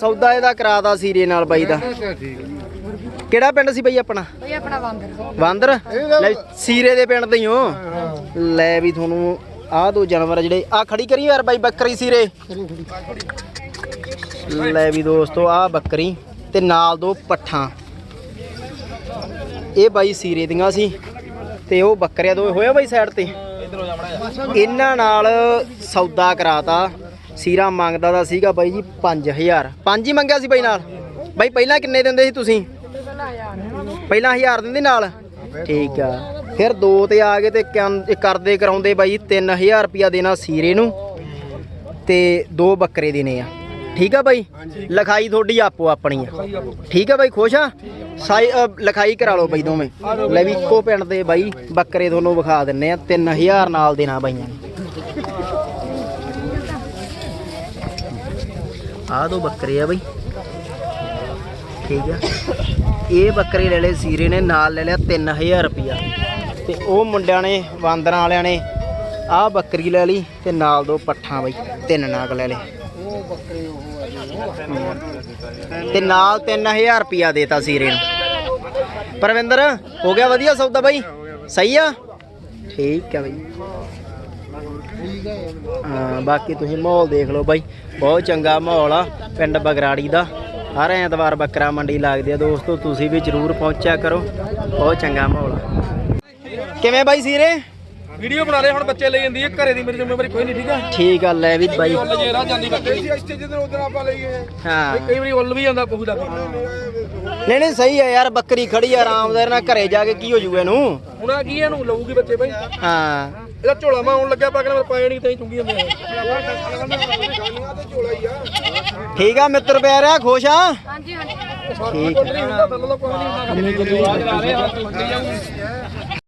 ਸੌਦਾ ਇਹਦਾ ਕਰਾਦਾ ਸੀਰੇ ਨਾਲ ਬਾਈ ਦਾ। ਕਿਹੜਾ ਪਿੰਡ ਸੀ ਬਾਈ ਆਪਣਾ? ਬਈ ਆਪਣਾ ਬਾਂਦਰ। ਵਾਂਦਰ ਲੈ ਸੀਰੇ ਦੇ ਪਿੰਡ ਦੇ ਹੀ ਹੋ। ਲੈ ਵੀ ਤੁਹਾਨੂੰ ਆਹ ਦੋ ਜਾਨਵਰ ਆ ਜਿਹੜੇ ਆ ਖੜੀ ਕਰੀ ਯਾਰ ਬਾਈ ਬੱਕਰੀ ਸੀਰੇ। ਲੈ ਵੀ ਦੋਸਤੋ ਆਹ ਬੱਕਰੀ ਤੇ ਨਾਲ ਦੋ ਪੱਠਾਂ। ਇਹ ਬਾਈ ਸੀਰੇ ਦੀਆਂ ਸੀ ਤੇ ਉਹ ਬੱਕਰਿਆਂ ਦੋ ਹੋਇਆ ਬਾਈ ਸਾਈਡ ਤੇ। ਇਹਨਾਂ ਨਾਲ ਸੌਦਾ ਕਰਾਤਾ। ਸੀਰਾ ਮੰਗਦਾ ਦਾ ਸੀਗਾ ਬਾਈ ਜੀ 5000 ਪੰਜ ਹੀ ਮੰਗਿਆ ਸੀ ਬਾਈ ਨਾਲ। ਬਾਈ ਪਹਿਲਾਂ ਕਿੰਨੇ ਦਿੰਦੇ ਸੀ ਤੁਸੀਂ? ਪਹਿਲਾਂ 1000 ਦਿੰਦੇ ਨਾਲ? ਠੀਕ ਆ। ਫਿਰ ਦੋ ਤੇ ਆ ਗਏ ਤੇ ਕਿਆਂ- ਕਰਦੇ ਕਰਾਉਂਦੇ ਬਾਈ 3000 ਰੁਪਿਆ ਦੇਣਾ ਸੀਰੇ ਨੂੰ ਤੇ ਦੋ ਬੱਕਰੇ ਦੇਣੇ ਆ। ਠੀਕ ਆ ਬਾਈ? ਲਿਖਾਈ ਤੁਹਾਡੀ ਆਪੋ ਆਪਣੀ ਆ। ਠੀਕ ਆ ਬਾਈ, ਖੁਸ਼ ਆ? ਸਾਈ ਲਿਖਾਈ ਕਰਾ ਲਓ ਬਾਈ ਦੋਵੇਂ। ਲੈ ਵੀ ਇੱਕੋ ਪਿੰਡ ਦੇ ਬਾਈ ਬੱਕਰੇ ਤੁਹਾਨੂੰ ਵਿਖਾ ਦਿੰਨੇ ਆ। 3000 ਨਾਲ ਦੇਣਾ ਬਾਈਆਂ ਨੇ। ਆਹ ਦੋ ਬੱਕਰੇ ਆ ਬਾਈ। ਠੀਕ ਆ। ਇਹ ਬੱਕਰੇ ਲੈ ਲਏ ਸੀਰੇ ਨੇ, ਨਾਲ ਲੈ ਲਿਆ 3000 ਰੁਪਿਆ ਤੇ ਉਹ ਮੁੰਡਿਆਂ ਨੇ, ਬਾਂਦਰਾਂ ਵਾਲਿਆਂ ਨੇ ਆਹ ਬੱਕਰੀ ਲੈ ਲਈ ਤੇ ਨਾਲ ਦੋ ਪੱਠਾਂ ਬਾਈ, ਤਿੰਨ ਨਾਗ ਲੈ ਲਏ। ਤੇ ਨਾਲ 3000 ਰੁਪਿਆ ਦੇਤਾ ਸੀਰੇ ਨੂੰ। ਪਰਵਿੰਦਰ, ਹੋ ਗਿਆ ਵਧੀਆ ਸੌਦਾ ਬਾਈ? ਸਹੀ ਆ? ਠੀਕ ਆ ਬਾਈ। ਹਾਂ ਬਾਕੀ ਤੁਸੀਂ ਮਾਹੌਲ ਦੇਖ ਲਓ ਬਾਈ। ਬਹੁਤ ਚੰਗਾ ਮਾਹੌਲ ਆ ਪਿੰਡ ਬਗਰਾੜੀ ਦਾ। ਹਰ ਐਤਵਾਰ ਬੱਕਰਾ ਮੰਡੀ ਲੱਗਦੀ ਆ ਦੋਸਤੋ ਤੁਸੀਂ ਵੀ ਜਰੂਰ ਪਹੁੰਚਿਆ ਕਰੋ। ਬਹੁਤ ਚੰਗਾ ਮਾਹੌਲ ਆ। ਕਿਵੇਂ ਬਾਈ ਸੀਰੇ? ਵੀਡੀਓ ਬਣਾ ਲੈ ਹੁਣ ਬੱਚੇ ਲਈ ਜਾਂਦੀ ਹੈ ਘਰੇ ਦੀ ਮੇਰੀ ਜ਼ਿੰਮੇਵਾਰੀ ਕੋਈ ਨਹੀਂ ਠੀਕ ਆ? ਠੀਕ ਆ ਲੈ ਵੀ ਬਾਈ। ਉੱਲ ਜੇ ਰਾਹ ਜਾਂਦੀ ਬੱਚੇ ਇੱਥੇ ਜਿੱਦਣ ਉਧਰ ਆਪਾਂ ਲਈਏ। ਹਾਂ। ਕਈ ਵਾਰੀ ਉੱਲ ਵੀ ਜਾਂਦਾ ਪਹੂ ਦਾ ਨਹੀਂ ਨਹੀਂ ਸਹੀ ਆ ਯਾਰ ਬੱਕਰੀ ਖੜੀ ਆ ਆਰਾਮਦਾਰ ਨਾਲ ਘਰੇ ਜਾ ਕੇ ਕੀ ਹੋ ਜੂਗਾ ਇਹਨੂੰ? ਹੁਣ ਆ ਕੀ ਇਹਨੂੰ ਲਊਗੀ ਬੱਚੇ ਬਈ। ਹਾਂ। ਇਹਦਾ ਝੋਲਾ ਮਾ ਆਉਣ ਲੱਗਿਆ ਪਾ ਕੇ ਪਾਇਆ ਨਹੀਂ ਤਾਂ ਚੁੰਗੀ ਜਾਂਦੇ ਠੀਕ ਆ ਮਿੱਤਰ ਪਿਆਰਿਆ ਖੁਸ਼ ਆ? ਹਾਂਜੀ ਹਾਂਜੀ। ਠੀਕ ਨਹੀਂ